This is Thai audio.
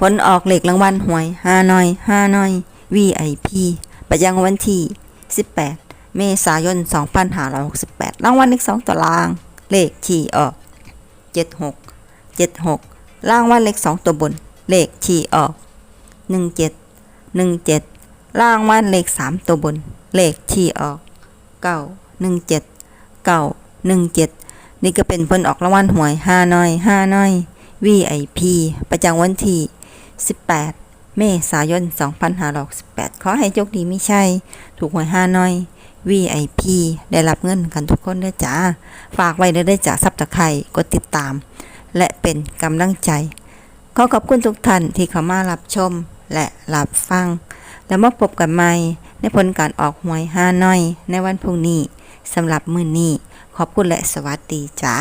ผลออกเหลขรางวัลหวยห้าน้อยห้าน้อย VIP ประจำวันที่ 18 เมษายน 2568 รางวัลเลข2ตัวราง เลขที่ออก 76 76 รางวัลเลข2ตัวบน เลขที่ออก 17 17 รางวัลเลข3ตัวบน เลขที่ออก 9 17 9 17 นี่ก็เป็นผลออกรางวัลหวย5น้อย5น้อย VIP ประจำวันที่ 18 เมษายน 2568 ขอให้โชคดีไม่ใช่ ถูกหวย5น้อย VIP ได้รับเงินกันทุกคนด้วยจ้า ฝากไว้เด้เด้อจ้าซับตะไคร่กดติดตาม และเป็นกำลังใจ ขอขอบคุณทุกท่านที่เข้ามารับชมและรับฟัง แล้วมาพบกันใหม่ในผลการออกหวย5น้อย ในวันพรุ่งนี้สำหรับมื้อนี้ ขอบคุณและสวัสดีจ้า